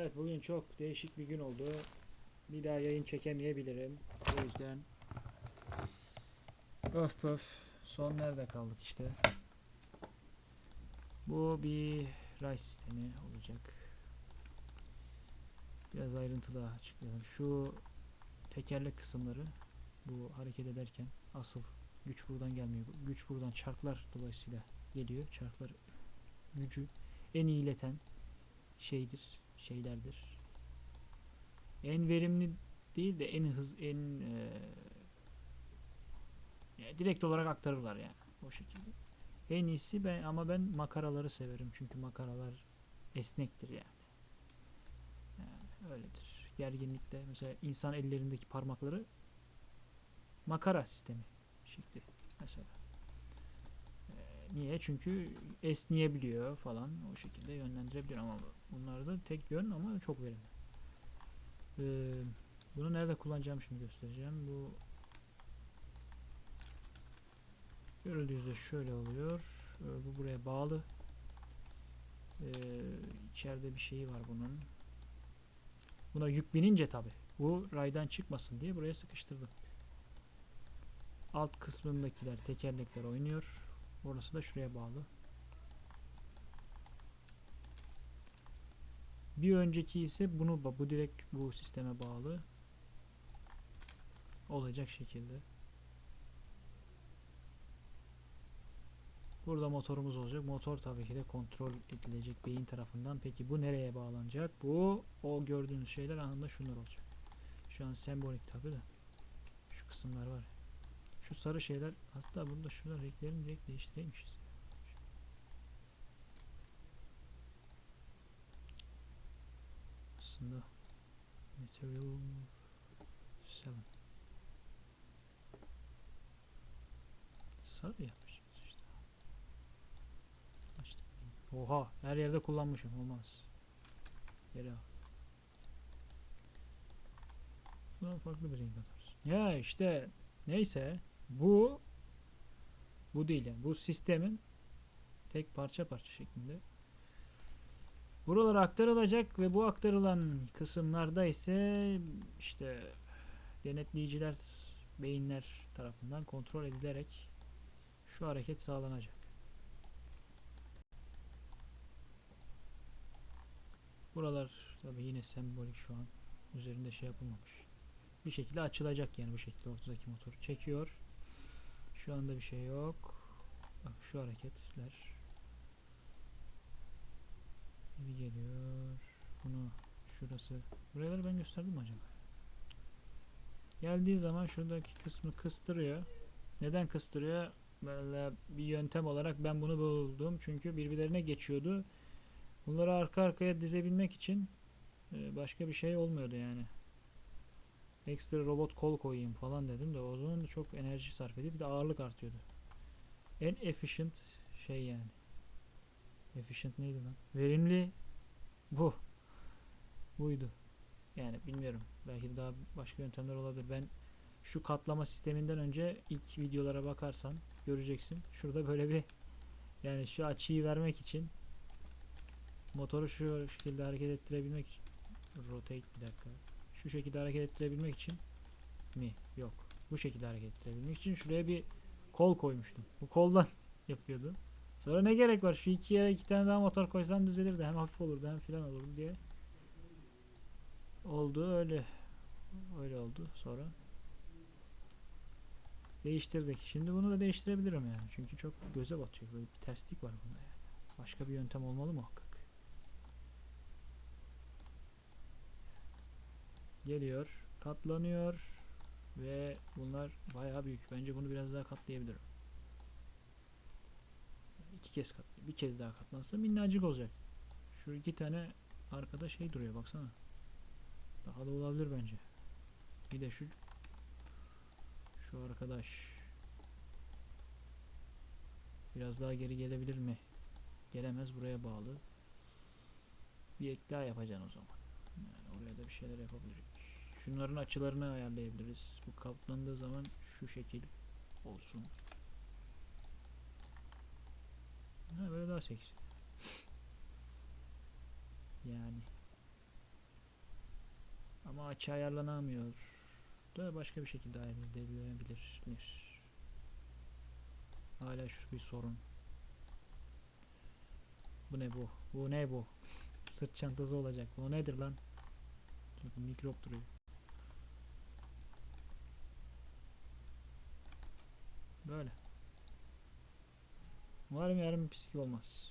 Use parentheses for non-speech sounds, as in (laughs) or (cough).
Evet bugün çok değişik bir gün oldu. Bir daha yayın çekemeyebilirim. O yüzden öf pöf son nerede kaldık işte. Bu bir ray sistemi olacak. Biraz ayrıntı daha açıklayalım. Şu tekerlek kısımları bu hareket ederken asıl güç buradan gelmiyor. Güç buradan çarklar dolayısıyla geliyor. Çarklar gücü en iyi ileten şeydir, şeylerdir. En verimli değil de en hız en eee, ya direkt olarak aktarırlar yani o şekilde. En iyisi ben ama ben makaraları severim çünkü makaralar esnektir yani. Yani öyledir. Gerginlikte mesela insan ellerindeki parmakları makara sistemi şekli mesela. Niye? Çünkü esneyebiliyor falan o şekilde yönlendirebiliyor ama bunlar da tek yön ama çok verimli. Ee, bunu nerede kullanacağım şimdi göstereceğim. Bu görüldüğü üzere şöyle oluyor. Ee, bu buraya bağlı. Ee, içeride bir şeyi var bunun. Buna yük binince tabi. Bu raydan çıkmasın diye buraya sıkıştırdım. Alt kısmındakiler tekerlekler oynuyor. Orası da şuraya bağlı. Bir önceki ise bunu bu direkt bu sisteme bağlı olacak şekilde. Burada motorumuz olacak. Motor tabii ki de kontrol edilecek beyin tarafından. Peki bu nereye bağlanacak? Bu o gördüğünüz şeyler anında şunlar olacak. Şu an sembolik tabii de. Şu kısımlar var. ya. Şu sarı şeyler hatta burada şurada renklerini direkt değiştireymişiz. Aslında material 7 sarı yapmışız işte. Açtık. Oha her yerde kullanmışım olmaz. Geri al. Buna farklı bir renk atarız. Ya işte neyse bu bu değil yani bu sistemin tek parça parça şeklinde Buralara aktarılacak ve bu aktarılan kısımlarda ise işte denetleyiciler beyinler tarafından kontrol edilerek şu hareket sağlanacak. Buralar tabi yine sembolik şu an üzerinde şey yapılmamış. Bir şekilde açılacak yani bu şekilde ortadaki motor çekiyor. Şu anda bir şey yok. Bak şu hareketler Geri geliyor. Bunu şurası. Buraları ben gösterdim mi acaba? Geldiği zaman şuradaki kısmı kıstırıyor. Neden kıstırıyor? Böyle bir yöntem olarak ben bunu buldum. Çünkü birbirlerine geçiyordu. Bunları arka arkaya dizebilmek için e, başka bir şey olmuyordu yani. Ekstra robot kol koyayım falan dedim de o zaman da çok enerji sarf ediyor. Bir de ağırlık artıyordu. En efficient şey yani. Efficient neydi lan? Verimli bu. Buydu. Yani bilmiyorum. Belki daha başka yöntemler olabilir. Ben şu katlama sisteminden önce ilk videolara bakarsan göreceksin. Şurada böyle bir yani şu açıyı vermek için motoru şu şekilde hareket ettirebilmek için rotate bir dakika. Şu şekilde hareket ettirebilmek için mi? Yok. Bu şekilde hareket ettirebilmek için şuraya bir kol koymuştum. Bu koldan (laughs) yapıyordu. Sonra ne gerek var? Şu iki yere iki tane daha motor koysam düzelirdi. Hem hafif olurdu hem filan olurdu diye. Oldu öyle. Öyle oldu sonra. Değiştirdik. Şimdi bunu da değiştirebilirim yani. Çünkü çok göze batıyor. Böyle bir terslik var bunda yani. Başka bir yöntem olmalı muhakkak. Geliyor. Katlanıyor. Ve bunlar bayağı büyük. Bence bunu biraz daha katlayabilirim. İki kez kat, bir kez daha katlansa minnacık olacak. Şu iki tane arkada şey duruyor baksana. Daha da olabilir bence. Bir de şu şu arkadaş biraz daha geri gelebilir mi? Gelemez buraya bağlı. Bir ek daha yapacaksın o zaman. Yani oraya da bir şeyler yapabiliriz. Şunların açılarını ayarlayabiliriz. Bu katlandığı zaman şu şekil olsun. Ha böyle daha seksi. Yani. Ama açı ayarlanamıyor. Da başka bir şekilde ayarlanabilir. Hala şu bir sorun. Bu ne bu? Bu ne bu? (laughs) Sırt çantası olacak. Bu nedir lan? Çünkü mikrop duruyor. Böyle. Umarım yarın bir pislik olmaz.